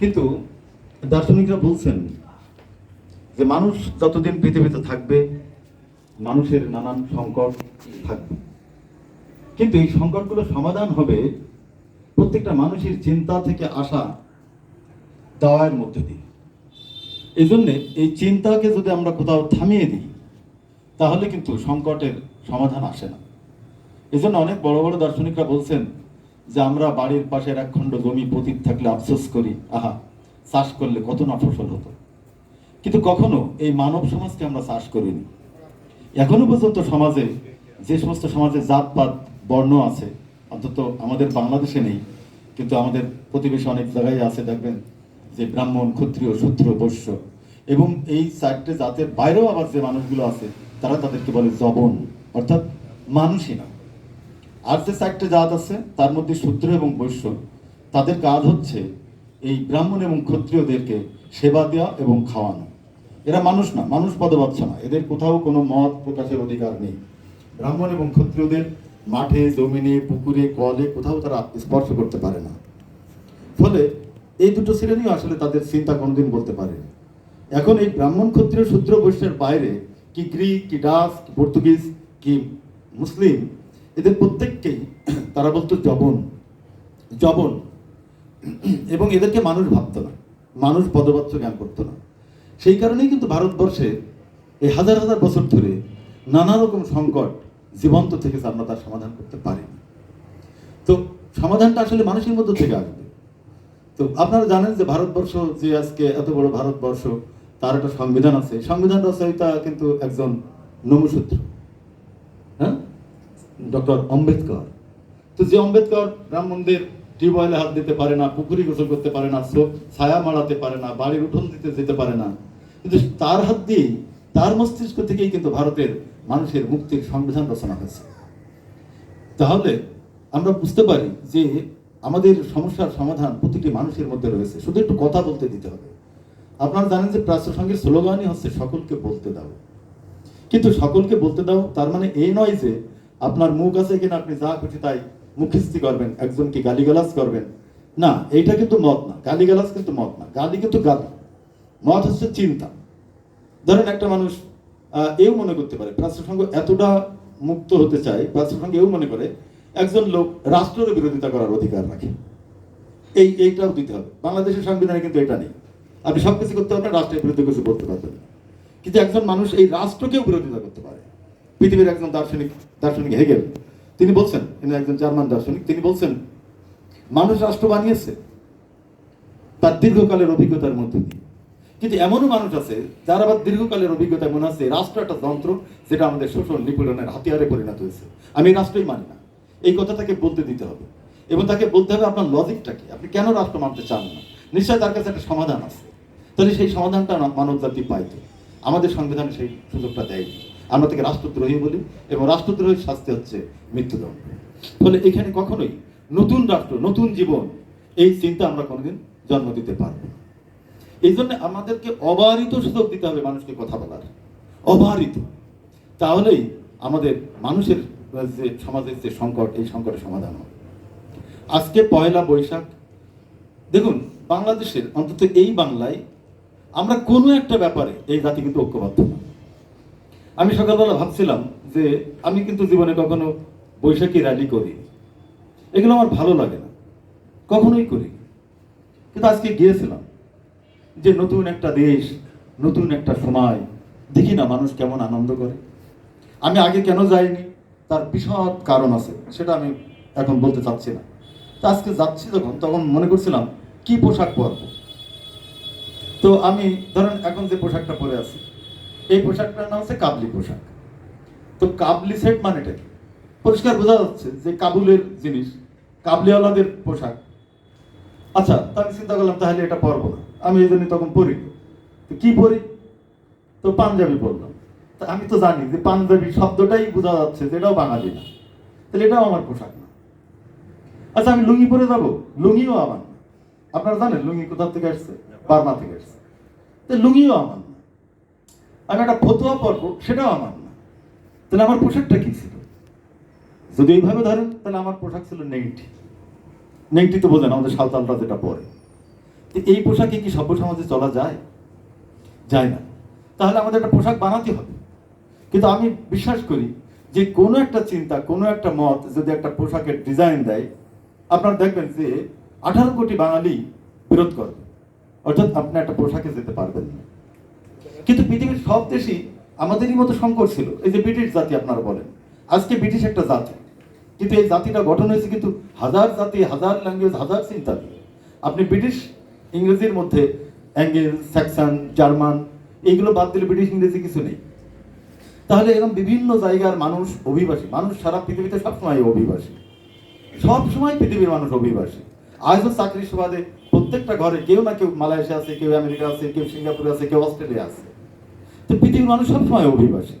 কিন্তু দার্শনিকরা বলছেন যে মানুষ যতদিন পৃথিবীতে থাকবে, মানুষের নানান সংকট থাকবে। কিন্তু এই সংকটগুলো সমাধান হবে প্রত্যেকটা মানুষের চিন্তা থেকে আসা দাওয়ার মধ্যে দিয়ে। এই জন্যে এই চিন্তাকে যদি আমরা কোথাও থামিয়ে দিই, তাহলে কিন্তু সংকটের সমাধান আসে না। এই অনেক বড় বড় দার্শনিকরা বলছেন যে আমরা বাড়ির পাশের এক খণ্ড জমি পতিত থাকলে আফসোস করি। আহা, চাষ করলে কত না ফসল হতো। কিন্তু কখনো এই মানব সমাজকে আমরা চাষ করিনি। এখনও পর্যন্ত সমাজে, যে সমস্ত সমাজে জাতপাত, বর্ণ আছে, অন্তত আমাদের বাংলাদেশে নেই, কিন্তু আমাদের প্রতিবেশী অনেক জায়গায় আছে, দেখবেন, যে ব্রাহ্মণ, ক্ষত্রিয়, শূদ্র, বৈশ্য, এবং এই চারটে জাতের বাইরেও আবার যে মানুষগুলো আছে, তারা তাদেরকে বলে জবন, অর্থাৎ মানুষই না। আর যে চারটে জাত আছে, তার মধ্যে শূদ্র এবং বৈশ্য। তাদের কাজ হচ্ছে এই ব্রাহ্মণ এবং ক্ষত্রিয়দেরকে সেবা দেওয়া এবং খাওয়ানো। এরা মানুষ না, মানুষ পদবাচ্ছ না। এদের কোথাও কোনো মত প্রকাশের অধিকার নেই। ব্রাহ্মণ এবং ক্ষত্রিয়দের মাঠে, জমিনে, পুকুরে, কলে কোথাও তারা স্পর্শ করতে পারে না। ফলে এই দুটো শ্রেণীও আসলে তাদের চিন্তা কোনোদিন বলতে পারে এখন এই ব্রাহ্মণ, ক্ষত্রিয়, শূদ্র, বৈশ্যের বাইরে কি গ্রিক, কি ডাচ, কি পর্তুগিজ, কি মুসলিম এদের প্রত্যেককেই তারা বলতো জবন জবন। এবং এদেরকে মানুষ ভাবতো না, মানুষ পদবাচ্য জ্ঞান করতো না। সেই কারণেই কিন্তু ভারতবর্ষে এই হাজার হাজার বছর ধরে নানা রকম সংকট জীবন্ত থেকে আমরা তার সমাধান করতে পারিনি। তো সমাধানটা আসলে মানুষের মধ্যে থেকে আসবে। তো আপনারা জানেন যে ভারতবর্ষ যে আজকে এত বড় ভারতবর্ষ, তার একটা সংবিধান আছে। সংবিধান রচয়িতা কিন্তু একজন নমসূত্র। হ্যাঁ? ডক্টর আম্বেদকর। তো যে আম্বেদকর ব্রাহ্মণদের টিউবওয়েলে হাত দিতে পারে না পুকুরি গোসল করতে পারে না ছায়া মারাতে পারে না, বাড়ির উঠোন দিতে যেতে পারে না। কিন্তু তার হাত দিয়েই, তার মস্তিষ্ক থেকেই কিন্তু ভারতের মানুষের মুক্তির সংবিধান রচনা হয়েছে। তাহলে আমরা বুঝতে পারি যে আমাদের সমস্যার সমাধান প্রতিটি মানুষের মধ্যে রয়েছে। শুধু একটু কথা বলতে দিতে হবে। আপনারা জানেন যে প্রাচ্য সঙ্গের স্লোগানই হচ্ছে, সকলকে বলতে দাও। কিন্তু সকলকে বলতে দাও, তার মানে এই নয় যে আপনার মুখ আছে কিনা আপনি যা খুশি তাই মুখস্থি করবেন একজনকে গালিগালাজ করবেন? না, এইটা কিন্তু মত না, গালিগালাজ কিন্তু মত না, গালি কিন্তু গালি। মত হচ্ছে চিন্তা। ধরেন একটা মানুষ এও মনে করতে পারে প্রাচ্যসংঘ এতটা মুক্ত হতে চায় প্রাচ্যসংঘ এও মনে করে, একজন লোক রাষ্ট্রের বিরোধিতা করার অধিকার রাখে। এই, এইটাও দিতে হবে। বাংলাদেশের সংবিধানে কিন্তু এটা নেই। আপনি সব কিছু করতে পারবেন, রাষ্ট্রের বিরুদ্ধে কিছু করতে পারবেন কিন্তু একজন মানুষ এই রাষ্ট্রকেও বিরোধিতা করতে পারে। পৃথিবীর একজন দার্শনিক দার্শনিক হেগেল। তিনি বলছেন তিনি একজন জার্মান দার্শনিক, তিনি বলছেন, মানুষ রাষ্ট্র বানিয়েছে, তার দীর্ঘকালের অভিজ্ঞতার মধ্যে দিয়ে। কিন্তু এমনও মানুষ আছে, যার আবার দীর্ঘকালের অভিজ্ঞতায় মনে আছে, রাষ্ট্র একটা যন্ত্র, যেটা আমাদের শোষণ, নিপীড়নের হাতিয়ারে পরিণত হয়েছে। আমি রাষ্ট্রই মানি না। এই কথা তাকে বলতে দিতে হবে। এবং তাকে বলতে হবে, আপনার লজিকটা কি? আপনি কেন রাষ্ট্র মানতে চান না? নিশ্চয় তার কাছে একটা সমাধান আছে। তাহলে সেই সমাধানটা মানব জাতি পাইত। আমাদের সংবিধানে সেই সুযোগটা দেয়নি। আমরা তাকে রাষ্ট্রদ্রোহী বলি এবং রাষ্ট্রদ্রোহীর শাস্তি হচ্ছে মৃত্যুদণ্ড। ফলে এখানে কখনোই নতুন রাষ্ট্র, নতুন জীবন, এই চিন্তা আমরা কোনোদিন জন্ম দিতে পারব এই জন্য আমাদেরকে অবারিত সুযোগ দিতে হবে মানুষকে কথা বলার। অবারিত। তাহলেই আমাদের মানুষের যে সমাজের যে সংকট, এই সংকটের সমাধান হবে। আজকে পয়লা বৈশাখ। দেখুন, বাংলাদেশের অন্তত এই বাংলায় আমরা কোনো একটা ব্যাপারে এই জাতি কিন্তু ঐক্যবদ্ধ না। আমি সকালবেলা ভাবছিলাম যে আমি কিন্তু জীবনে কখনো বৈশাখী র্যালি করি এগুলো আমার ভালো লাগে না। কখনোই করি কিন্তু আজকে গিয়েছিলাম যে নতুন একটা দেশ, নতুন একটা সময়, দেখি না মানুষ কেমন আনন্দ করে। আমি আগে কেন যাইনি? তার বিশদ কারণ আছে, সেটা আমি এখন বলতে চাচ্ছি না। তো আজকে যাচ্ছি যখন, তখন মনে করছিলাম কি পোশাক পরবো। তো আমি, ধরেন এখন যে পোশাকটা পরে আছি এই পোশাকটার নাম হচ্ছে কাবলি পোশাক। তো কাবলি সেট মানেটা কি? পরিষ্কার বোঝা যাচ্ছে যে কাবুলের জিনিস, কাবলিওয়ালাদের পোশাক। আচ্ছা তা আমি চিন্তা করলাম তাহলে এটা পরবো না। আমি এই জন্য তখন পরি। তো কি পরি? তো পাঞ্জাবি পরলাম। তা আমি তো জানি যে পাঞ্জাবি শব্দটাই বোঝা যাচ্ছে যে এটাও বাঙালি না। তাহলে এটাও আমার পোশাক না। আচ্ছা আমি লুঙ্গি পরে যাব? লুঙ্গিও আমার আপনারা জানেন লুঙ্গি কোথা থেকে আসছে? বার্মা থেকে আসছে। তো লুঙ্গিও আমার আমি একটা ফতুয়া পরব, সেটাও আমার না। তাহলে আমার পোশাকটা কি ছিল? যদি এইভাবে ধরেন, তাহলে আমার পোশাক ছিল নেংটি নেংটি তো বোঝেন, আমাদের সাঁওতালরা যেটা পরে। তো এই পোশাকে কি সভ্য সমাজে চলা যায়? যায় না। তাহলে আমাদের একটা পোশাক বানাতে হবে। কিন্তু আমি বিশ্বাস করি যে কোনো একটা চিন্তা, কোনো একটা মত যদি একটা পোশাকের ডিজাইন দেয়, আপনারা দেখবেন যে আঠারো কোটি বাঙালি বিরোধ করবে অর্থাৎ আপনি একটা পোশাকে যেতে পারবেন না। কিন্তু পৃথিবীর সব দেশই আমাদেরই মতো সংকট ছিল। এই যে ব্রিটিশ জাতি আপনারা বলেন, আজকে ব্রিটিশ একটা জাতি। কিন্তু এই জাতিটা গঠন হয়েছে কিন্তু হাজার জাতি, হাজার ল্যাঙ্গুয়েজ হাজার চিন্তা দিয়ে। আপনি ব্রিটিশ ইংরেজির মধ্যে অ্যাঙ্গেল স্যাকসন জার্মান, এইগুলো বাদ দিলে ব্রিটিশ ইংরেজি কিছু নেই। তাহলে এরকম বিভিন্ন জায়গার মানুষ অভিবাসী, মানুষ সারা পৃথিবীতে সবসময় অভিবাসী। সবসময় পৃথিবীর মানুষ অভিবাসী। আজও চাকরির সুবাদে প্রত্যেকটা ঘরে কেউ না কেউ মালয়েশিয়া আছে, কেউ আমেরিকা আছে, কেউ সিঙ্গাপুরে আছে, কেউ অস্ট্রেলিয়া আছে। তো পৃথিবীর মানুষ সবসময় অভিবাসী,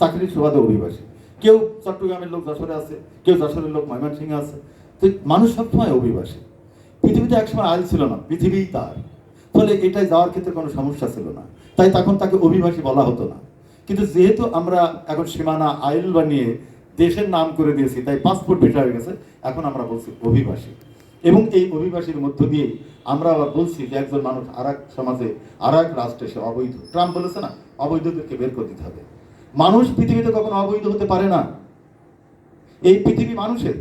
চাকরির সুবাদে অভিবাসী। কেউ চট্টগ্রামের লোক যশোরে আছে, কেউ যশোরের লোক ময়মনসিংহে আছে। তো মানুষ সবসময় অভিবাসী। পৃথিবীতে একসময় আইল ছিল না পৃথিবীই তার। ফলে এটাই যাওয়ার ক্ষেত্রে কোনো সমস্যা ছিল না। তাই তখন তাকে অভিবাসী বলা হতো না। কিন্তু যেহেতু আমরা এখন সীমানা আইল বানিয়ে দেশের নাম করে দিয়েছি, তাই পাসপোর্ট ভিসা হয়ে গেছে, এখন আমরা বলছি অভিবাসী। এবং এই অভিবাসীর মধ্য দিয়ে আমরা আবার বলছি যে একজন মানুষ আর সমাজে আর এক রাষ্ট্রে সে অবৈধ। ট্রাম্প বলেছে না, অবৈধদেরকে বের করে দিতে হবে। মানুষ পৃথিবীতে কখনো অবৈধ হতে পারে না। এই পৃথিবী মানুষের।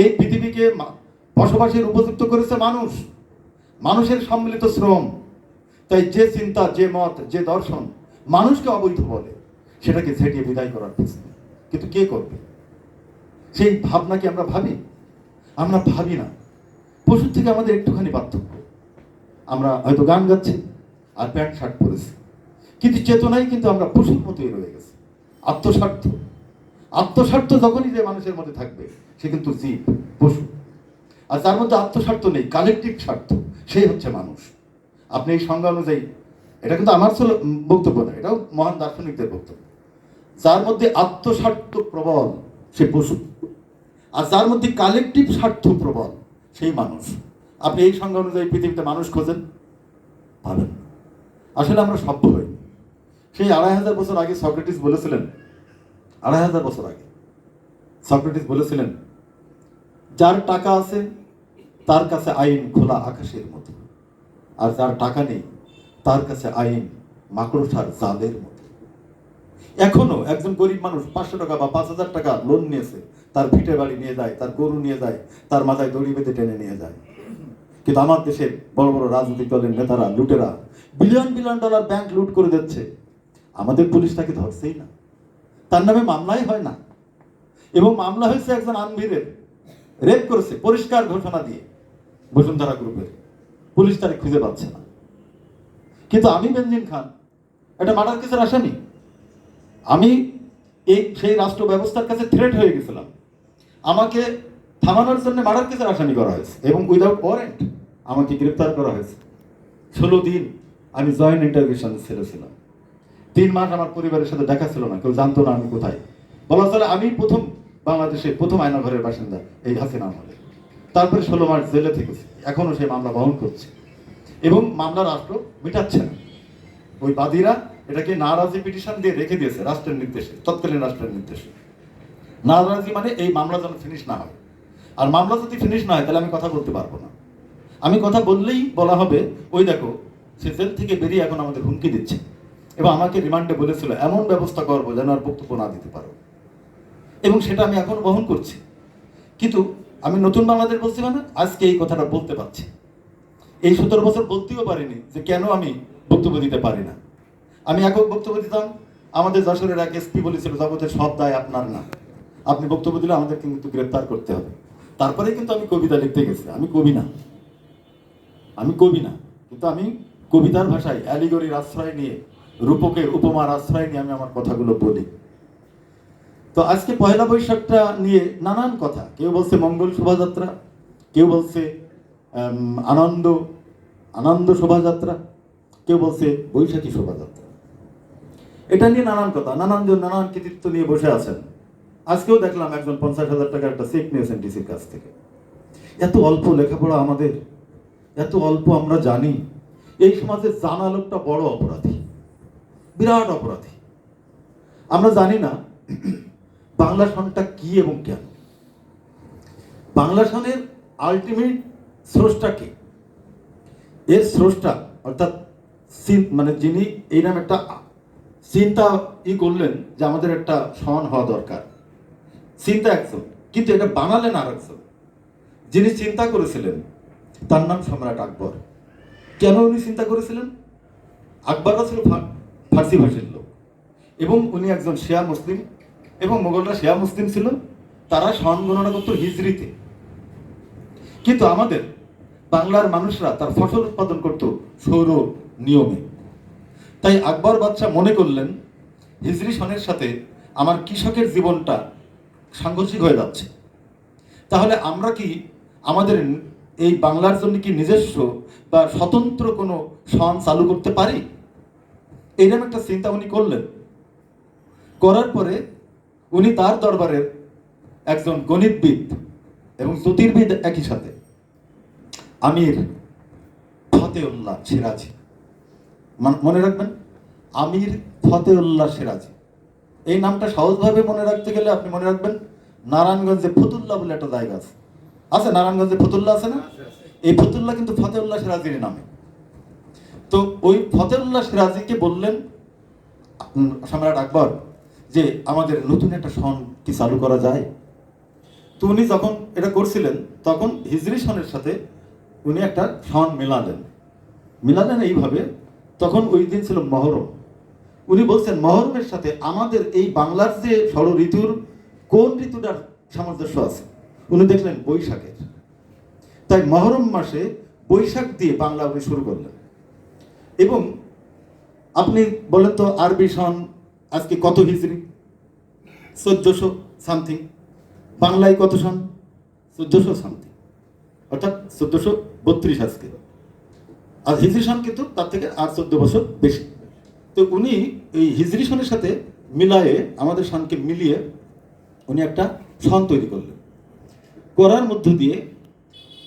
এই পৃথিবীকে বসবাসের উপযুক্ত করেছে মানুষ। মানুষের সম্মিলিত শ্রম। তাই যে চিন্তা, যে মত, যে দর্শন মানুষকে অবৈধ বলে, সেটাকে ঝেঁটিয়ে বিদায় করার প্রশ্ন কিন্তু কে করবে? সেই ভাবনা কি আমরা ভাবি? আমরা ভাবি না। পশুর থেকে আমাদের একটুখানি পার্থক্য। আমরা হয়তো গান গাচ্ছি আর প্যান্ট, শার্ট পরেছি। কিন্তু চেতনাই কিন্তু আমরা পশুর মতোই রয়ে গেছি। আত্মস্বার্থ। আত্মস্বার্থ যখনই যে মানুষের মধ্যে থাকবে, সে কিন্তু জীব, পশু। আর যার মধ্যে আত্মস্বার্থ নেই কালেকটিভ স্বার্থ, সেই হচ্ছে মানুষ। আপনি এই সংজ্ঞা অনুযায়ী, এটা কিন্তু আমার বক্তব্য না, এটাও মহান দার্শনিকদের বক্তব্য। যার মধ্যে আত্মস্বার্থ প্রবল, সে পশু। আর যার মধ্যে কালেকটিভ স্বার্থ প্রবল, সেই মানুষ। আপনি এই সংজ্ঞা অনুযায়ী পৃথিবীতে মানুষ খোঁজেন? পাবেন। আসলে আমরা সভ্য হই। সেই আড়াই হাজার বছর আগে সক্রেটিস বলেছিলেন, আড়াই হাজার বছর আগে সক্রেটিস বলেছিলেন, যার টাকা আছে, তার কাছে আইন খোলা আকাশের মতো। আর যার টাকা নেই, তার কাছে আইন মাকড়সার জালের মতো। এখনও একজন গরিব মানুষ পাঁচশো টাকা বা পাঁচ হাজার টাকা লোন নিয়েছে তার ভিটে বাড়ি নিয়ে যায়, তার গরু নিয়ে যায়, তার মাথায় দড়ি বেঁধে টেনে নিয়ে যায়। কিন্তু আমার দেশের বড় বড় রাজনৈতিক দলের নেতারা, লুটেরা বিলিয়ন বিলিয়ন ডলার ব্যাংক লুট করে দিচ্ছে। আমাদের পুলিশ তাকে ধরছেই না। তার নামে মামলাই হয় না। এবং মামলা হয়েছে একজন আনভিরের রেপ করেছে, পরিষ্কার ঘোষণা দিয়ে। বসুন্ধরা গ্রুপের। পুলিশ তারে খুঁজে পাচ্ছে না। কিন্তু আমি বেনজিন খান এটা মার্ডার কেসের আসামি। আমি এই সেই রাষ্ট্র ব্যবস্থার কাছে থ্রেট হয়ে গেছিলাম। আমাকে থামানোর জন্য মার্ডার কেসের আসামি করা হয়েছে এবং উইদাউট ওয়ারেন্ট আমাকে গ্রেপ্তার করা হয়েছে। ষোলো দিন আমি জয়েন্ট ইন্টারভিউশন ছেলে ছিলাম। তিন মাস আমার পরিবারের সাথে দেখা ছিল না, কেউ জানতো না আমি কোথায়। বলা চলে আমি প্রথম বাংলাদেশের প্রথম আয়না ঘরের বাসিন্দা এই হাসিনা আমলে। তারপরে ষোলো মাস জেলে থেকেছি এখনও সেই মামলা বহন করছে। এবং মামলা রাষ্ট্র মিটাচ্ছে না। ওই বাদীরা এটাকে নারাজি পিটিশন দিয়ে রেখে দিয়েছে রাষ্ট্রের নির্দেশে, তৎকালীন রাষ্ট্রের নির্দেশে। নারাজি মানে এই মামলা যেন ফিনিশ না হয়। আর মামলা যদি ফিনিশ না হয়, তাহলে আমি কথা বলতে পারব না। আমি কথা বললেই বলা হবে, ওই দেখো, সে জেল থেকে বেরিয়ে এখন আমাদের হুমকি দিচ্ছে। এবং আমাকে রিমান্ডে বলেছিল, এমন ব্যবস্থা করব যেন আর বক্তব্য না দিতে পারো। এবং সেটা আমি এখন বহন করছি। কিন্তু আমি নতুন বাংলাদেশ বলছি মানে আজকে এই কথাটা বলতে পারছি। এই সতেরো বছর বলতেও পারিনি যে কেন আমি বক্তব্য দিতে পারি না। আমি একক বক্তব্য দিতাম, আমাদের যশোরের এক এসপি বলেছিল, জগতের সব দায় আপনার না আপনি বক্তব্য দিলে আমাদের কিন্তু গ্রেপ্তার করতে হবে। তারপরে কিন্তু আমি কবিতা লিখতে গেছি। আমি কবি না। আমি কবি না। কিন্তু আমি কবিতার ভাষায় অ্যালিগরির আশ্রয় নিয়ে, রূপকের উপমার আশ্রয় নিয়ে আমি আমার কথাগুলো বলি। তো আজকে পয়লা বৈশাখটা নিয়ে নানান কথা। কেউ বলছে মঙ্গল শোভাযাত্রা, কেউ বলছে আনন্দ আনন্দ শোভাযাত্রা, কেউ বলছে বৈশাখী শোভাযাত্রা। এটা নিয়ে নানান কথা নানান জন নানান কৃতিত্ব নিয়ে বসে আছেন। আজকেও দেখলাম একজন পঞ্চাশ হাজার টাকার একটা চেক নিয়েছেন ডিসির কাছ থেকে। এত অল্প লেখাপড়া আমাদের, এত অল্প আমরা জানি। এই সমাজে জানা লোকটা বড় অপরাধী, বিরাট অপরাধী। আমরা জানি না বাংলা সনটা কি এবং কেন। বাংলা সনের আলটিমেট সোর্সটা কি? এর স্রষ্টা, অর্থাৎ মানে যিনি এই নাম একটা চিন্তা ই করলেন যে আমাদের একটা সমান হওয়া দরকার। চিন্তা একজন কিন্তু এটা বানালেন আর একজন যিনি চিন্তা করেছিলেন, তার নাম সম্রাট আকবর। কেন উনি চিন্তা করেছিলেন? আকবররা ছিল ফার্সি ভাষীর লোক। এবং উনি একজন শিয়া মুসলিম এবং মোগলরা শিয়া মুসলিম ছিল, তারা সন গণনা করত হিজড়িতে। কিন্তু আমাদের বাংলার মানুষরা তার ফসল উৎপাদন করত সৌর নিয়মে। তাই আকবর বাদশাহ মনে করলেন হিজরি সনের সাথে আমার কৃষকের জীবনটা সাংঘর্ষিক হয়ে যাচ্ছে। তাহলে আমরা কি আমাদের এই বাংলার জন্য কি নিজস্ব বা স্বতন্ত্র কোনো সন চালু করতে পারি? এরকম একটা চিন্তা উনি করলেন। করার পরে উনি তার দরবারের একজন গণিতবিদ এবং জ্যোতির্বিদ একই সাথে, আমির ফতেউল্লাহ সিরাজি। মান- মনে রাখবেন? আমির ফতেউল্লাহ সিরাজি। এই নামটা সহজভাবে মনে রাখতে গেলে আপনি মনে রাখবেন, নারায়ণগঞ্জে ফতুল্লাহ বলে একটা জায়গা আছে। আছে নারায়ণগঞ্জে ফতুল্লাহ আছে না? এই ফতুল্লাহ কিন্তু ফতেউল্লাহ সিরাজির নামে। তো ওই ফতেউল্লাহ সিরাজিকে বললেন সম্রাট আকবর যে আমাদের নতুন একটা সন কি চালু করা যায়? তো উনি যখন এটা করছিলেন, তখন হিজরি সনের সাথে উনি একটা সন মেলালেন। মিলালেন এইভাবে, তখন ওই দিন ছিল মহরম। উনি বলছেন, মহরমের সাথে আমাদের এই বাংলার যে ষড় ঋতুর, কোন ঋতুটার সামঞ্জস্য আছে? উনি দেখলেন বৈশাখের। তাই মহরম মাসে বৈশাখ দিয়ে বাংলা উনি শুরু করলেন। এবং আপনি বলেন তো, আরবি সন, আজকে কত হিজড়ি চোদ্দশো সামথিং। বাংলায় কত সন? চোদ্দশো সামথিং। অর্থাৎ চোদ্দশো বত্রিশ আজকে। আর হিজরি সন কিন্তু তার থেকে আর চোদ্দ বছর বেশি। তো উনি এই হিজরি সনের সাথে মিলায়ে আমাদের সনকে মিলিয়ে উনি একটা সন তৈরি করলেন। করার মধ্য দিয়ে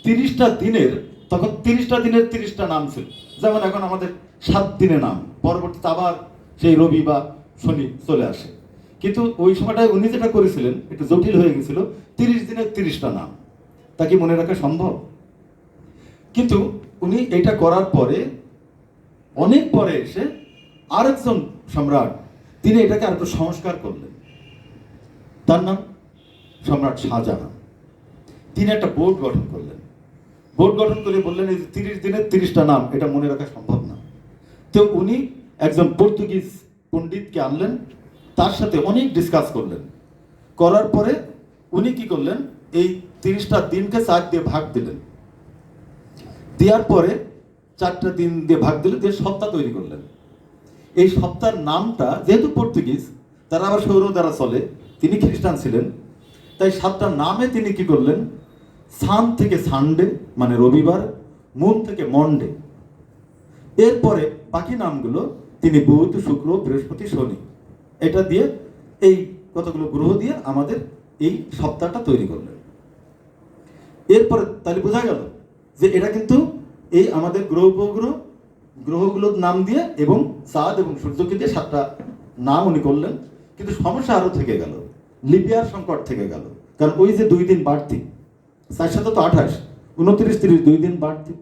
তিরিশটা দিনের, তখন তিরিশটা দিনের তিরিশটা নাম ছিল। যেমন এখন আমাদের সাত দিনে নাম, পরবর্তীতে আবার সেই রবি বা শনি চলে আসে। কিন্তু ওই সময়টায় উনি যেটা করেছিলেন, একটু জটিল হয়ে গেছিল, তিরিশ দিনের তিরিশটা নাম। তা কি মনে রাখা সম্ভব? কিন্তু উনি এটা করার পরে অনেক পরে এসে আরেকজন সম্রাট, তিনি এটাকে আর একটু সংস্কার করলেন। তার নাম সম্রাট শাহজাহান। তিনি একটা বোর্ড গঠন করলেন। বোর্ড গঠন করে বললেন, এই যে তিরিশ দিনের তিরিশটা নাম, এটা মনে রাখা সম্ভব না। তো উনি একজন পর্তুগিজ পণ্ডিতকে আনলেন, তার সাথে অনেক ডিসকাস করলেন। করার পরে উনি কি করলেন, এই তিরিশটা দিনকে চার দিয়ে ভাগ দিলেন। দেওয়ার পরে চারটা দিন দিয়ে ভাগ দিলে দিয়ে সপ্তাহ তৈরি করলেন। এই সপ্তাহের নামটা যেহেতু পর্তুগিজ, তারা আবার সৌর দ্বারা চলে, তিনি খ্রিস্টান ছিলেন। তাই সাতটা নামে তিনি কি করলেন? সান থেকে সানডে মানে রবিবার, মুন থেকে মন্ডে। এরপরে বাকি নামগুলো তিনি বুধ, শুক্র, বৃহস্পতি, শনি। এটা দিয়ে এই কতগুলো গ্রহ দিয়ে আমাদের এই সপ্তাহটা তৈরি করলেন। এরপরে তাহলে বোঝা গেল যে এটা কিন্তু এই আমাদের গ্রহ উপগ্রহ গ্রহগুলোর নাম দিয়ে এবং চাঁদ এবং সূর্যকে দিয়ে সাতটা নাম উনি করলেন। কিন্তু সমস্যা আরও থেকে গেল লিপিয়ার সংকট থেকে গেল। কারণ ওই যে দুই দিন বাড়তি চার সাথে তো আঠাশ, উনত্রিশ, তিরিশ, দুই দিন বাড়তি,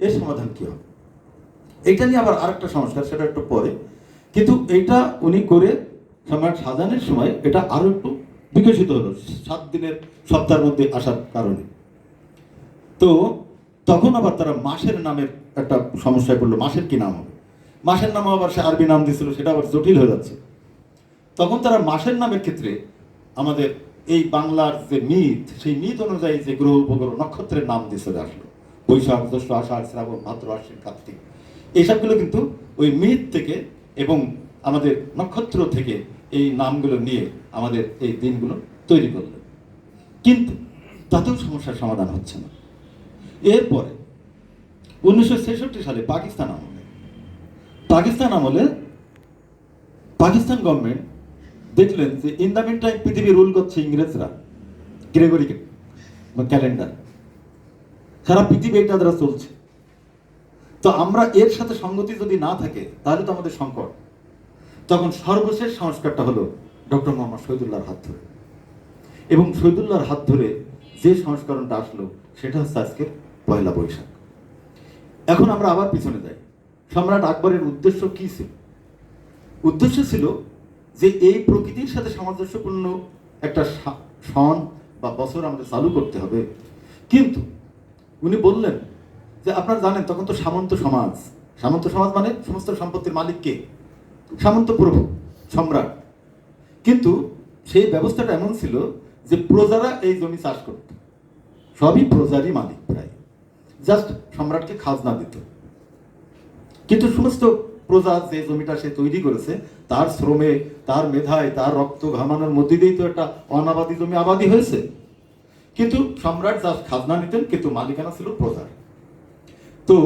এর সমাধান কি হবে? এটা নিয়ে আবার আরেকটা সংস্কার, সেটা একটু পরে। কিন্তু এইটা উনি করে সম্রাট সাজানের সময় এটা আরও একটু বিকশিত হলো, সাত দিনের সপ্তাহের মধ্যে আসার কারণে। তো তখন আবার তারা মাসের নামের একটা সমস্যায় পড়ল মাসের কি নাম হবে? মাসের নাম আবার সে আরবি নাম দিয়েছিল, সেটা আবার জটিল হয়ে যাচ্ছে। তখন তারা মাসের নামের ক্ষেত্রে আমাদের এই বাংলার যে মিথ, সেই মিথ অনুযায়ী যে গ্রহ, উপগ্রহ, নক্ষত্রের নাম দিয়ে আসলো। বৈশাখ, জ্যৈষ্ঠ, আষাঢ়, শ্রাবণ, ভাদ্র, আশ্বিন, কার্তিক। এইসবগুলো কিন্তু ওই মিথ থেকে এবং আমাদের নক্ষত্র থেকে এই নামগুলো নিয়ে আমাদের এই দিনগুলো তৈরি করলেন কিন্তু তাতেও সমস্যার সমাধান হচ্ছে না। এরপরে উনিশশো ছেষট্টি সালে পাকিস্তান আমলে। পাকিস্তান আমলে পাকিস্তান গভর্নমেন্ট দেখলেন যে ইন দ্য মিন টাইম পৃথিবী রুল করছে ইংরেজরা গ্রেগরি ক্যালেন্ডার সারা পৃথিবী এটা দ্বারা চলছে। তো আমরা এর সাথে সঙ্গতি যদি না থাকে, তাহলে তো আমাদের সংকট। তখন সর্বশেষ সংস্কারটা হলো ডক্টর মোহাম্মদ শহীদুল্লাহর হাত ধরে। এবং শহীদুল্লাহর হাত ধরে যে সংস্করণটা আসলো, সেটা হচ্ছে আজকে পয়লা বৈশাখ। এখন আমরা আবার পিছনে যাই। সম্রাট আকবরের উদ্দেশ্য কি ছিল? উদ্দেশ্য ছিল যে এই প্রকৃতির সাথে সামঞ্জস্যপূর্ণ একটা সন বা বছর আমাদের চালু করতে হবে। কিন্তু উনি বললেন যে, আপনারা জানেন, তখন তো সামন্ত সমাজ। সামন্ত সমাজ মানে সমস্ত সম্পত্তির মালিক কে? সামন্ত প্রভু, সম্রাট। কিন্তু সেই ব্যবস্থাটা এমন ছিল যে, প্রজারা এই জমি চাষ করত। সবই প্রজারই মালিক প্রায়। জাস্ট সম্রাটকে খাজনা দিত। কিন্তু সমস্ত প্রজা যে জমিটা সে তৈরি করেছে, তার শ্রমে, তার মেধায়, তার রক্ত ঘামানোর মধ্যে দিয়েই তো একটা অনাবাদী জমি আবাদি হয়েছে। কিন্তু সম্রাট যা খাজনা নিতেন, কিন্তু মালিকানা ছিল প্রজার। তো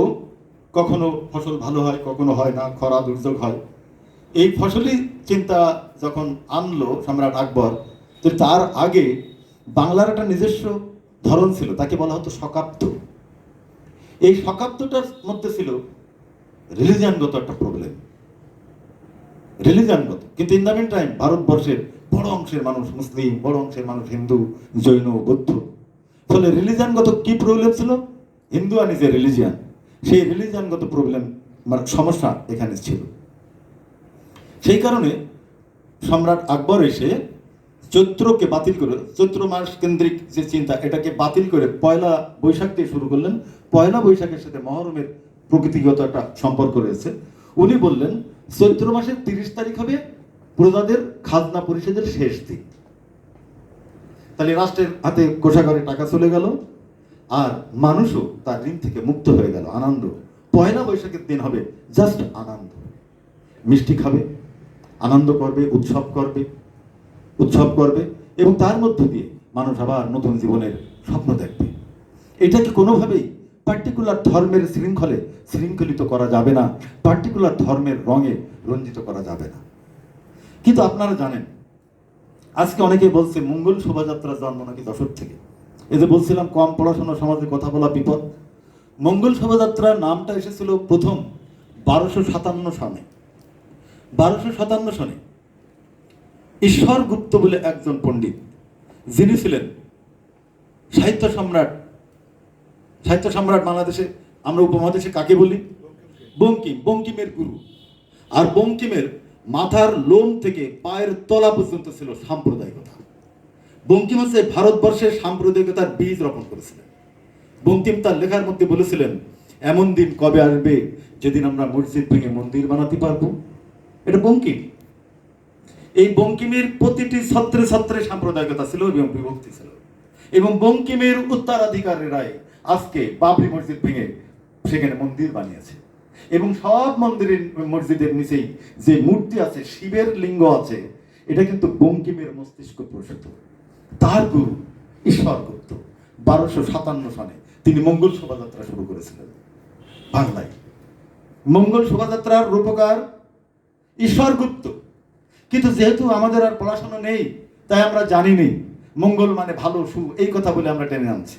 কখনো ফসল ভালো হয়, কখনো হয় না, খরা দুর্যোগ হয়। এই ফসলি চিন্তা যখন আনলো সম্রাট আকবর, তো তার আগে বাংলার একটা নিজস্ব ধরন ছিল, তাকে বলা হতো শকাব্দ। এই শকাব্দটার মধ্যে ছিল রিলিজিয়ানগত একটা প্রবলেম রিলিজিয়ানগত। কিন্তু ইন দ্য মিন টাইম ভারতবর্ষের বড় অংশের মানুষ মুসলিম, বড় অংশের মানুষ হিন্দু, জৈন, বৌদ্ধ। ফলে রিলিজিয়ানগত কি প্রবলেম ছিল? হিন্দু আনি যে রিলিজিয়ান সেই রিলিজিয়ানগত প্রবলেম মানে সমস্যা এখানে ছিল। সেই কারণে সম্রাট আকবর এসে চৈত্রকে বাতিল করে, চৈত্র মাস কেন্দ্রিক যে চিন্তা, এটাকে বাতিল করে পয়লা বৈশাখ দিয়ে শুরু করলেন পয়লা বৈশাখের সাথে মহরমের প্রকৃতিগত একটা সম্পর্ক রয়েছে। উনি বললেন, চৈত্র মাসের তিরিশ তারিখ হবে প্রজাদের খাজনা পরিষদের শেষ দিন। তাহলে রাষ্ট্রের হাতে কোষাগারে টাকা চলে গেল, আর মানুষও তার ঋণ থেকে মুক্ত হয়ে গেল, আনন্দ। পয়লা বৈশাখের দিন হবে জাস্ট আনন্দ। মিষ্টি খাবে, আনন্দ করবে, উৎসব করবে উৎসব করবে, এবং তার মধ্য দিয়ে মানুষ আবার নতুন জীবনের স্বপ্ন দেখবে। এটাকে কোনোভাবেই পার্টিকুলার ধর্মের শৃঙ্খলে শৃঙ্খলিত করা যাবে না পার্টিকুলার ধর্মের রঙে রঞ্জিত করা যাবে না। কিন্তু আপনারা জানেন, আজকে অনেকে বলছে মঙ্গল শোভাযাত্রার জন্ম নাকি দশক থেকে। এই যে বলছিলাম কম পড়াশোনা, সমাজে কথা বলা বিপদ। মঙ্গল শোভাযাত্রার নামটা এসেছিল প্রথম বারোশো সাতান্ন সনে বারোশো সাতান্ন সনে ঈশ্বর গুপ্ত বলে একজন পণ্ডিত, যিনি ছিলেন সাহিত্য সম্রাট সাহিত্য সম্রাট বাংলাদেশে, আমরা উপমহাদেশে কাকে বলি? বঙ্কিম। বঙ্কিমের গুরু। আর বঙ্কিমের মাথার লোম থেকে পায়ের তলা পর্যন্ত ছিল সাম্প্রদায়িকতা। বঙ্কিম হচ্ছে ভারতবর্ষের সাম্প্রদায়িকতার বীজ রোপণ করেছিলেন। বঙ্কিম তার লেখার মধ্যে বলেছিলেন, এমন দিন কবে আসবে যেদিন আমরা মসজিদ ভেঙে মন্দির বানাতে পারব? এটা বঙ্কিম। এই বঙ্কিমের প্রতিটি ছত্রে ছত্রে সাম্প্রদায়িকতা ছিল এবং বিভক্তি ছিল। এবং বঙ্কিমের উত্তরাধিকারীরাই আজকে বাবরি মসজিদ ভেঙে সেখানে মন্দির বানিয়েছে। এবং সব মন্দিরের, মসজিদের নিচেই যে মূর্তি আছে, শিবের লিঙ্গ আছে, এটা কিন্তু বঙ্কিমের মস্তিষ্ক প্রসূত। তার গুরু ঈশ্বর গুপ্ত বারোশো সাতান্ন সনে তিনি মঙ্গল শোভাযাত্রা শুরু করেছিলেন বাংলায়। মঙ্গল শোভাযাত্রার রূপকার ঈশ্বর গুপ্ত কিন্তু যেহেতু আমাদের আর পড়াশোনা নেই, তাই আমরা জানি নেই মঙ্গল মানে ভালো, সু এই কথা বলে আমরা টেনে আনছি।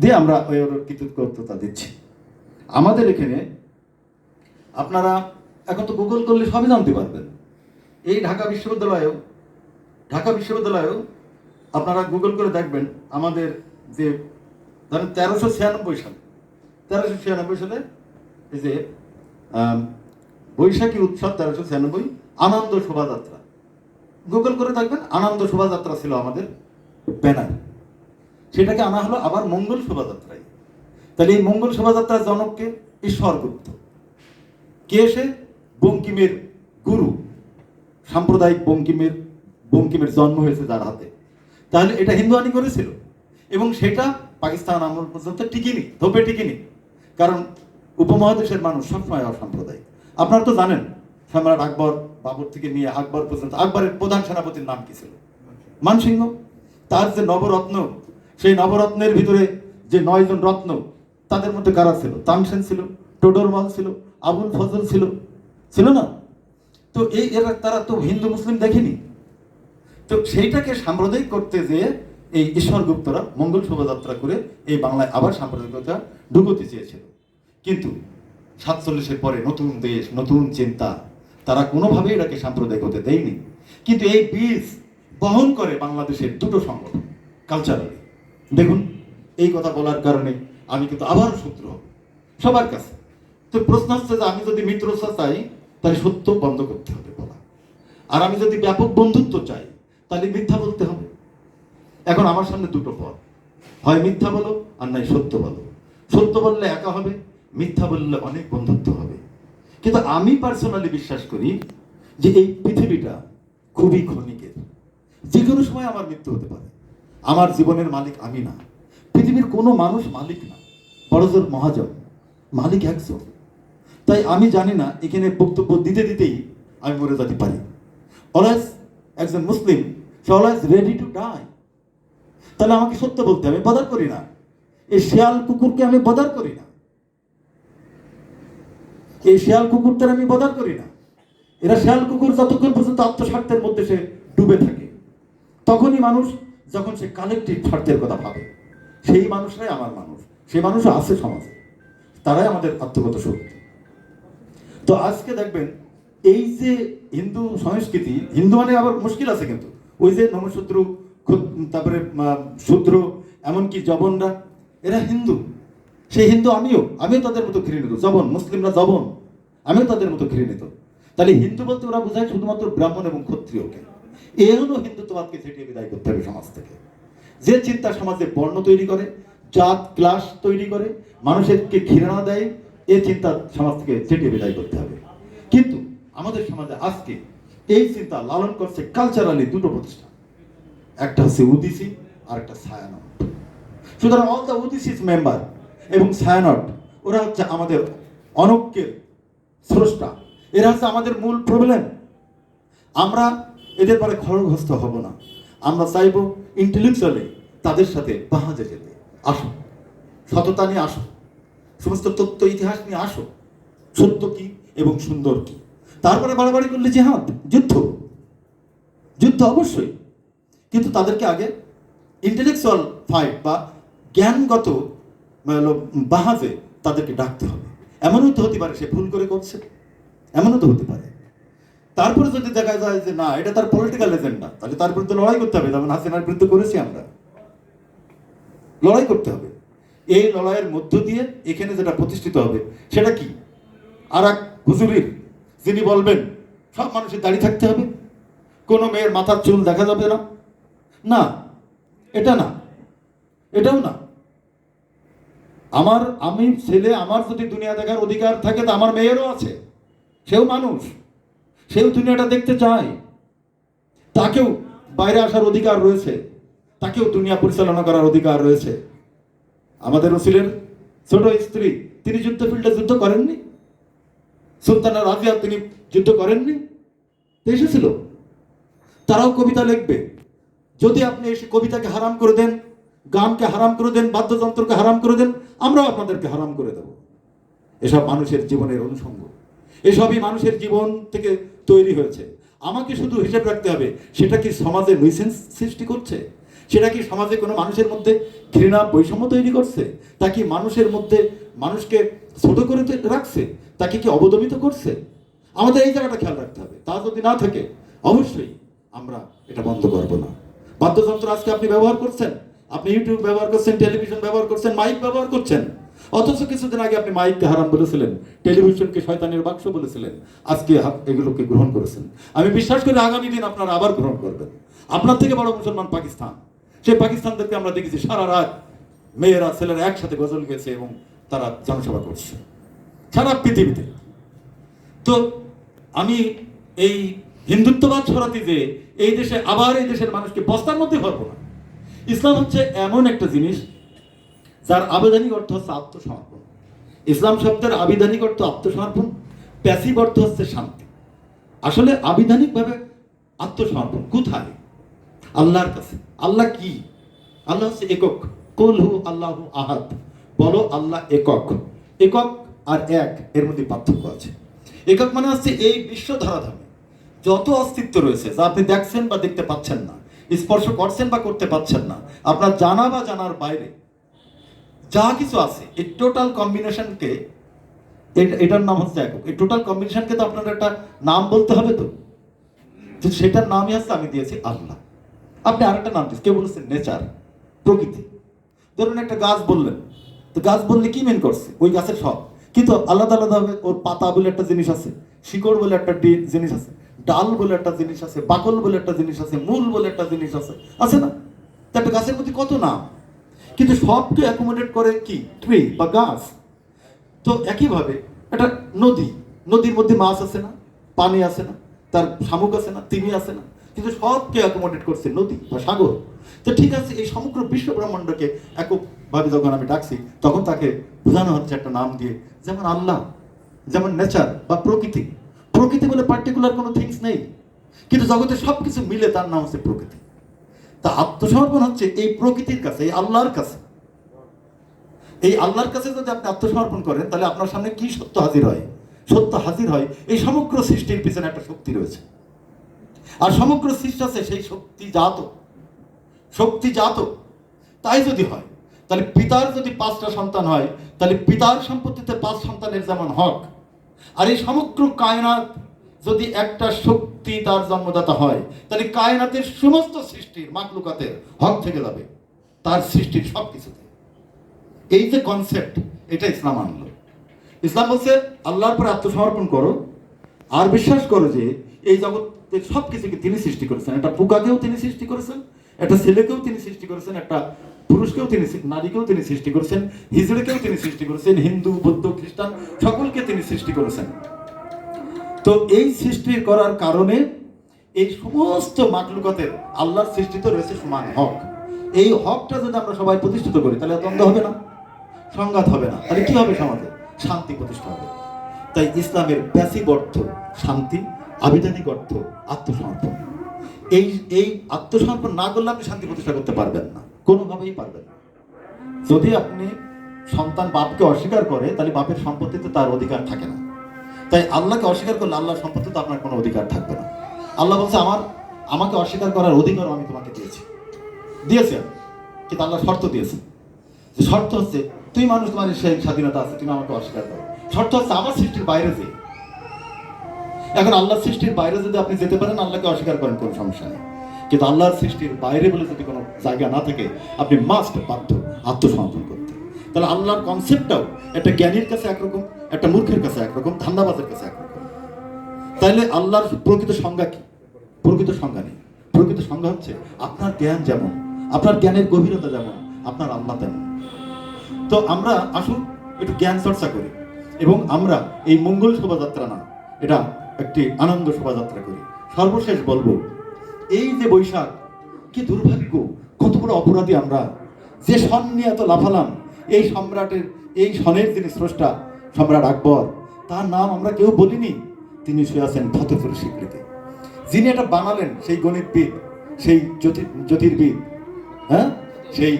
দিয়ে আমরা ওই কৃতজ্ঞতা দিচ্ছি। আমাদের এখানে আপনারা এখন তো গুগল করলে সবই জানতে পারবেন। এই ঢাকা বিশ্ববিদ্যালয়েও ঢাকা বিশ্ববিদ্যালয়েও আপনারা গুগল করে দেখবেন আমাদের যে ধরেন তেরোশো ছিয়ানব্বই সালে, তেরোশো ছিয়ানব্বই সালে এই যে বৈশাখী উৎসব তেরোশো ছিয়ানব্বই, আনন্দ শোভাযাত্রা। গুগল করে দেখবেন, আনন্দ শোভাযাত্রা ছিল আমাদের ব্যানার। সেটাকে আনা হলো আবার মঙ্গল শোভাযাত্রায়। তাহলে এই মঙ্গল শোভাযাত্রার জনককে ঈশ্বর গুপ্ত। কে এসে বঙ্কিমের গুরু। সাম্প্রদায়িক বঙ্কিমের বঙ্কিমের জন্ম হয়েছে যার হাতে। তাহলে এটা হিন্দুয়ানি করেছিল। এবং সেটা পাকিস্তান আমল পর্যন্ত টিকিনি, ধোপে টিকিনি। কারণ উপমহাদেশের মানুষ সবসময় অসাম্প্রদায়িক। আপনারা তো জানেন, সম্রাট আকবর বাবর থেকে নিয়ে আকবর পর্যন্ত, আকবরের প্রধান সেনাপতির নাম কি ছিল? মানসিংহ। তার যে নবরত্ন সেই নবরত্নের ভিতরে যে নয়জন রত্ন, তাদের মধ্যে কারা ছিল? তানসেন ছিল, টোডরমাল ছিল, আবুল ফজল ছিল। ছিল না? তো এই এরা, তারা তো হিন্দু, মুসলিম দেখেনি। তো সেইটাকে সাম্প্রদায়িক করতে যেয়ে এই ঈশ্বর গুপ্তরা মঙ্গল শোভাযাত্রা করে এই বাংলায় আবার সাম্প্রদায়িকতা ঢুকতে চেয়েছিল। কিন্তু সাতচল্লিশের পরে নতুন দেশ, নতুন চিন্তা, তারা কোনোভাবে এটাকে সাম্প্রদায়িক হতে দেয়নি। কিন্তু এই বীজ বহন করে বাংলাদেশের দুটো সংগঠন কালচারালি দেখুন, এই কথা বলার কারণে আমি কিন্তু আবার শত্রু হব। সবার কাছে। তো প্রশ্ন হচ্ছে যে আমি যদি মিত্রতা চাই, তাহলে সত্য বন্ধ করতে হবে বলা। আর আমি যদি ব্যাপক বন্ধুত্ব চাই, তাহলে মিথ্যা বলতে হবে। এখন আমার সামনে দুটো পথ। হয় মিথ্যা বলো, আর নাই সত্য বলো। সত্য বললে একা হবে, মিথ্যা বললে অনেক বন্ধুত্ব হবে। কিন্তু আমি পার্সোনালি বিশ্বাস করি যে এই পৃথিবীটা খুবই ক্ষণিকের। যে কোনো সময় আমার মৃত্যু হতে পারে। আমার জীবনের মালিক আমি না। পৃথিবীর কোনো মানুষ মালিক না। বড়জোর মহাজন, মালিক একজন। তাই আমি জানি না, এখানে বক্তব্য দিতে দিতেই আমি মরে যেতে পারি। অলওয়েজ একজন মুসলিম, সে অলওয়েজ রেডি টু ডাই তাহলে আমাকে সত্য বলতে হবে বদার করি না। এই শিয়াল কুকুরকে আমি বদার করি না। এই শিয়াল কুকুরটার আমি বদার করি না। এরা শিয়াল কুকুর যতক্ষণ পর্যন্ত আত্মস্বার্থের মধ্যে সে ডুবে থাকে, তখনই মানুষ যখন সে কালেকটিভ স্বার্থের কথা ভাবে, সেই মানুষরাই আমার মানুষ, সেই মানুষও আছে সমাজে, তারাই আমাদের আত্মগত শক্তি। তো আজকে দেখবেন, এই যে হিন্দু সংস্কৃতি, হিন্দু মানে আবার মুশকিল আছে কিন্তু। ওই যে নমশূদ্র তারপরে শূদ্র, এমনকি জবনরা, এরা হিন্দু। সেই হিন্দু আমিও আমিও তাদের মতো ঘিরে ঘৃণিত। জবন, মুসলিমরা জবন, আমিও তাদের মতো ঘৃণিত। তাহলে হিন্দু বলতে ওরা বোঝায় শুধুমাত্র ব্রাহ্মণ এবং ক্ষত্রিয়কে এর জন্য হিন্দুত্ববাদকে ছেটিয়ে বিদায় করতে হবে সমাজ থেকে। যে চিন্তা সমাজে বর্ণ তৈরি করে, জাত, ক্লাস তৈরি করে, মানুষেরকে ঘৃণা দেয় এই চিন্তা সমাজ থেকে ছেটিয়ে বিদায় করতে হবে। কিন্তু আমাদের সমাজে আজকে এই চিন্তা লালন করছে কালচারালি দুটো প্রতিষ্ঠান। একটা হচ্ছে উদিসি আর একটা ছায়ানট সুতরাং অল দ্য উদিসিস মেম্বার এবং ছায়ানট ওরা হচ্ছে আমাদের অনৈক্যের স্রষ্টা। এরা হচ্ছে আমাদের মূল প্রবলেম আমরা এদের পরে খড়গহস্ত হব না। আমরা চাইব ইন্টেলেকচুয়ালি তাদের সাথে বাহাজে যেতে। আসো সততা নিয়ে আসো সমস্ত তথ্য ইতিহাস নিয়ে আসো সত্য কি এবং সুন্দর কি? তারপরে বাড়াবাড়ি করলে যে জেহাদ, যুদ্ধ। যুদ্ধ অবশ্যই। কিন্তু তাদেরকে আগে ইন্টেলেকচুয়াল ফাইট বা জ্ঞানগত মানে বাহাজে তাদেরকে ডাকতে হবে। এমনও তো হতে পারে, সে ভুল করে করছে। এমনও তো হতে পারে। তারপরে যদি দেখা যায় যে না, এটা তার পলিটিক্যাল এজেন্ডা তাহলে তার বিরুদ্ধে লড়াই করতে হবে, যেমন হাসিনার বিরুদ্ধে করেছি আমরা। লড়াই করতে হবে। এই লড়াইয়ের মধ্য দিয়ে এখানে যেটা প্রতিষ্ঠিত হবে, সেটা কি? আর এক হুজুরির, যিনি বলবেন, সব মানুষের দাঁড়িয়ে থাকতে হবে, কোনো মেয়ের মাথার চুল দেখা যাবে না। না, এটা না, এটাও না। আমার, আমি ছেলে, আমার যদি দুনিয়া দেখার অধিকার থাকে, তো আমার মেয়েরও আছে, সেও মানুষ। সেও দুনিয়াটা দেখতে চায়। তাকেও বাইরে আসার অধিকার রয়েছে। তাকেও দুনিয়া পরিচালনা করার অধিকার রয়েছে। আমাদের রসিলের ছোট স্ত্রী, তিনি যুদ্ধ ফিল্ডে যুদ্ধ করেননি? সুলতানা রাজিয়া তিনি যুদ্ধ করেননি? এসেছিল। তারাও কবিতা লিখবে। যদি আপনি এসে কবিতাকে হারাম করে দেন, গানকে হারাম করে দেন, বাদ্যযন্ত্রকে হারাম করে দেন, আমরাও আপনাদেরকে হারাম করে দেব। এসব মানুষের জীবনের অনুষঙ্গ। এসবই মানুষের জীবন থেকে তৈরি হয়েছে। আমাকে শুধু হিসেব রাখতে হবে, সেটা কি সমাজে নৈসেন্স সৃষ্টি করছে? সেটা কি সমাজে কোনো মানুষের মধ্যে ঘৃণা বৈষম্য তৈরি করছে? তা কি মানুষের মধ্যে মানুষকে ছোট করে রাখছে? তাকে কি অবদমিত করছে? আমাদের এই জায়গাটা খেয়াল রাখতে হবে। তা যদি না থাকে, অবশ্যই আমরা এটা বন্ধ করব না। বাদ্যযন্ত্র আজকে আপনি ব্যবহার করছেন? আপনি ইউটিউব ব্যবহার করছেন টেলিভিশন ব্যবহার করছেন মাইক ব্যবহার করছেন? অথচ কিছুদিন আগে আপনি মাইককে হারাম বলেছিলেন, টেলিভিশনকে শয়তানের বাক্স বলেছিলেন। আজকে এগুলোকে গ্রহণ করেছেন। আমি বিশ্বাস করি আগামী দিন আপনারা আবার গ্রহণ করবেন। আপনার থেকে বড় মুসলমান পাকিস্তান। সেই পাকিস্তানদেরকে আমরা দেখেছি সারা রাত মেয়েরা, ছেলেরা একসাথে গজল গেছে এবং তারা জনসভা করছে। সারা পৃথিবীতে। তো আমি এই হিন্দুত্ববাদ ছড়াতে যে এই দেশে আবার এই দেশের মানুষকে বস্তার মধ্যে ভরবো না। ইসলাম হচ্ছে এমন একটা জিনিস যার আবেদনিক অর্থ হচ্ছে আত্মসমর্পণ। ইসলাম শব্দের আবিধানিক অর্থ আত্মসমর্পণ, প্যাসিভ অর্থ হচ্ছে শান্তি। আসলে আবিধানিকভাবে আত্মসমর্পণ কোথায়? আল্লাহর কাছে। আল্লাহ কি? আল্লাহ হচ্ছে একক। কুল হু আল্লাহ আহাদ। বলো আল্লাহ একক। একক আর এক এর মধ্যে পার্থক্য আছে। একক মানে হচ্ছে এই বিশ্ব ধরাধামে যত অস্তিত্ব রয়েছে, যা আপনি দেখছেন বা দেখতে পাচ্ছেন না, স্পর্শ করছেন বা করতে পাচ্ছেন না, আপনার জানা বা জানার বাইরে যা কিছু আছে, এই টোটাল কম্বিনেশনকে এটার নাম হচ্ছে একক। এই টোটাল কম্বিনেশনকে তো আপনার একটা নাম বলতে হবে তো? সেটার নামই হচ্ছে আমি দিয়েছি আল্লাহ। আপনি আরেকটা নাম দিয়েছেন, কেউ বলেছেন নেচার, প্রকৃতি। ধরুন একটা গাছ বললেন, তো গাছ বললে কি মেন করছে? ওই গাছের সব। কিন্তু আলাদা আলাদা ভাবে ওর পাতা বলে একটা জিনিস আছে, শিকড় বলে একটা জিনিস আছে, ডাল বলে একটা জিনিস আছে, বাকল বলে একটা জিনিস আছে, মূল বলে একটা জিনিস আছে। আছে না? তো একটা গাছের মধ্যে কত নাম? কিন্তু সবকে অ্যাকোমোডেট করে কি? ট্রি বা গাছ। তো একইভাবে একটা নদী। নদীর মধ্যে মাছ আছে না, পানি আছে না, তার শামুক আছে না, তিমি আছে না। কিন্তু সবকে অ্যাকোমোডেট করছে নদী বা সাগর। তো ঠিক আছে, এই সমগ্র বিশ্ব ব্রহ্মাণ্ডকে এককভাবে যখন আমি ডাকছি, তখন তাকে বোঝানো হচ্ছে একটা নাম দিয়ে। যেমন আল্লাহ, যেমন নেচার বা প্রকৃতি। প্রকৃতি বলে পার্টিকুলার কোনো থিংস নেই। কিন্তু জগতে সব কিছু মিলে তার নাম হচ্ছে প্রকৃতি। তা আত্মসমর্পণ হচ্ছে এই প্রকৃতির কাছে, এই আল্লাহর কাছে। এই আল্লাহর কাছে যদি আপনি আত্মসমর্পণ করেন, তাহলে আপনার সামনে কি সত্য হাজির হয়? সত্য হাজির হয় এই সমগ্র সৃষ্টির পিছনে একটা শক্তি রয়েছে। আর সমগ্র সৃষ্টি আছে সেই শক্তি জাত। শক্তি জাত। তাই যদি হয়, তাহলে পিতার যদি পাঁচটা সন্তান হয়, তাহলে পিতার সম্পত্তিতে পাঁচ সন্তানের যেমন হক, আর এই সমগ্র কায়নাত যদি একটা শক্তি তার জন্মদাতা হয়, তাহলে কায়নাতের সমস্ত সৃষ্টির মাকলুকাতের হক থেকে যাবে তার সৃষ্টির সব কিছুতে এই যে কনসেপ্ট এটা ইসলাম আনলো। ইসলাম বলছে, আল্লাহর পরে আত্মসমর্পণ করো, আর বিশ্বাস করো যে এই জগতের সব কিছুকে তিনি সৃষ্টি করেছেন। একটা পোকাকেও তিনি সৃষ্টি করেছেন, একটা ছেলেকেও তিনি সৃষ্টি করেছেন, একটা পুরুষকেও তিনি নারীকেও তিনি সৃষ্টি করেছেন, হিজড়েকেও তিনি সৃষ্টি করেছেন, হিন্দু, বৌদ্ধ, খ্রিস্টান, সকলকে তিনি সৃষ্টি করেছেন। তো এই সৃষ্টির করার কারণে এই সমস্ত মাকলুকাতের আল্লাহর সৃষ্টিতে রয়েছে সমান হক। এই হকটা যদি আমরা সবাই প্রতিষ্ঠিত করি, তাহলে দ্বন্দ্ব হবে না? সংঘাত হবে না। তাহলে কি হবে সমাজে? শান্তি প্রতিষ্ঠা হবে। তাই ইসলামের প্যাসিভ অর্থ শান্তি আবিধানিক অর্থ আত্মসমর্পণ। এই এই আত্মসমর্পণ না করলে আপনি শান্তি প্রতিষ্ঠা করতে পারবেন না। কোনোভাবেই পারবেন না। যদি আপনি সন্তান বাপকে অস্বীকার করে, তাহলে বাপের সম্পত্তিতে তার অধিকার থাকে না। তাই আল্লাহকে অস্বীকার করলে আল্লাহ আল্লাহর সম্পত্তিতে আপনার কোনো অধিকার থাকবে না। আল্লাহ বলছে, আমার, আমাকে অস্বীকার করার অধিকার আমি তোমাকে দিয়েছি। দিয়েছে। কিন্তু আল্লাহ শর্ত দিয়েছে। যে শর্ত হচ্ছে, তুই মানুষ, তোমার সেই স্বাধীনতা আছে, তুমি আমাকে অস্বীকার করো। শর্ত হচ্ছে, আমার সৃষ্টির বাইরে যে এখন আল্লাহর সৃষ্টির বাইরে যদি আপনি যেতে পারেন, আল্লাহকে অস্বীকার করেন, কোনো সমস্যা নেই। কিন্তু আল্লাহর সৃষ্টির বাইরে বলে যদি কোনো জায়গা না থাকে, আপনি মাস্ট বাধ্য আত্মসমর্পণ করতে। তাহলে আল্লাহর কনসেপ্টটাও একটা জ্ঞানীর কাছে একরকম, একটা মূর্খের কাছে একরকম, ধান্দাবাজের কাছে একরকম। তাইলে আল্লাহর প্রকৃত সংজ্ঞা কি? প্রকৃত সংজ্ঞা নেই। প্রকৃত সংজ্ঞা হচ্ছে আপনার জ্ঞান যেমন, আপনার জ্ঞানের গভীরতা যেমন, আপনার আল্লাহ তেমন। তো আমরা আসুন একটু জ্ঞান চর্চা করি এবং আমরা এই মঙ্গল শোভাযাত্রা না, এটা একটি আনন্দ শোভাযাত্রা করি। সর্বশেষ বলব, এই যে বৈশাখ, কি দুর্ভাগ্য, কত বড় অপরাধী আমরা। যে সন এত লাফালাম এই সম্রাটের, এই সনের যিনি স্রষ্টা, সম্রাট আকবর, তার নাম আমরা কেউ বলিনি। তিনি শুয়ে আছেন ফতেপুর স্বীকৃতি। যিনি এটা বানালেন, সেই গণিতবিদ, সেই জ্যোতি, জ্যোতির্বিদ হ্যাঁ? সেই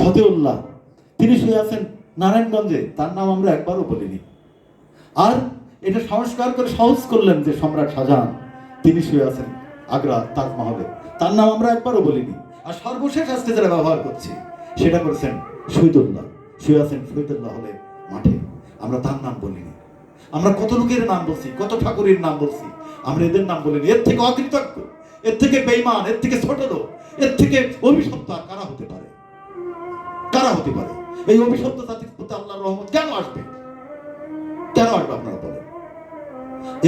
ফতেউল্লাহ। তিনি শুয়ে আছেন নারায়ণগঞ্জে, তার নাম আমরা একবারও বলিনি। আর এটা সংস্কার করে সহজ করলেন যে সম্রাট শাহজাহান, তিনি শুয়ে আছেন আগ্রা তাজমহলে। তার নাম আমরা একবারও বলিনি। আর সর্বশেষ আজকে যারা ব্যবহার করছি, সেটা করেছেন শহীদুল্লাহ শুয়ে আছেন শহীদুল্লাহ হলে মাঠে। আমরা তার নাম বলিনি। আমরা কত লোকের নাম বলছি কত ঠাকুরের নাম বলছি আমরা এদের নাম বলিনি। এর থেকে অকৃতজ্ঞ এর থেকে বেইমান এর থেকে ছোট লোক এর থেকে অভিশপ্ত কারা হতে পারে? কারা হতে পারে? এই অভিশপ্ত জাতির প্রতি আল্লাহর রহমত কেন আসবে? কেন আসবে আপনারা বলেন?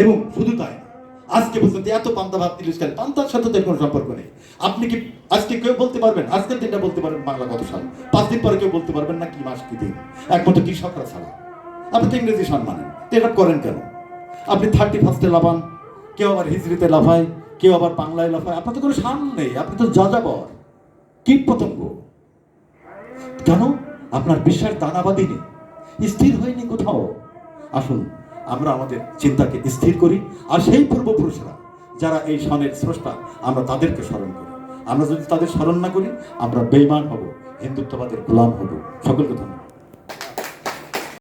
এবং শুধু তাই না, আজকে পর্যন্ত এত পান্তা ভাত খালি পান্তার সাথে তো কোনো সম্পর্ক নেই। আপনি কি আজকে কেউ বলতে পারবেন? আজকের দিনটা বলতে পারবেন বাংলা কত সাল? পাঁচ দিন পরে কেউ বলতে পারবেন না কি মাস কি দিন। একমাত্র কৃষকরা ছাড়া। আপনি তো ইংরেজি সন মানেন। তো এটা করেন কেন? আপনি থার্টি ফার্স্টে লাফান কেউ আবার হিজড়িতে লাফায়, কেউ আবার বাংলায় লাফায়। আপনার তো কোনো সান নেই, আপনি তো যাযাবর। কীট পতঙ্গ। কেন? আপনার বিশ্বাস দানাবাদী নেই। স্থির হয়নি কোথাও। আসুন আমরা আমাদের চিন্তাকে স্থির করি। আর সেই পূর্বপুরুষরা, যারা এই সনের স্রষ্টা, আমরা তাদেরকে স্মরণ করি। আমরা যদি তাদের স্মরণ না করি, আমরা বেইমান হব, হিন্দুত্ববাদের গোলাম হব। সকলকে ধন্যবাদ।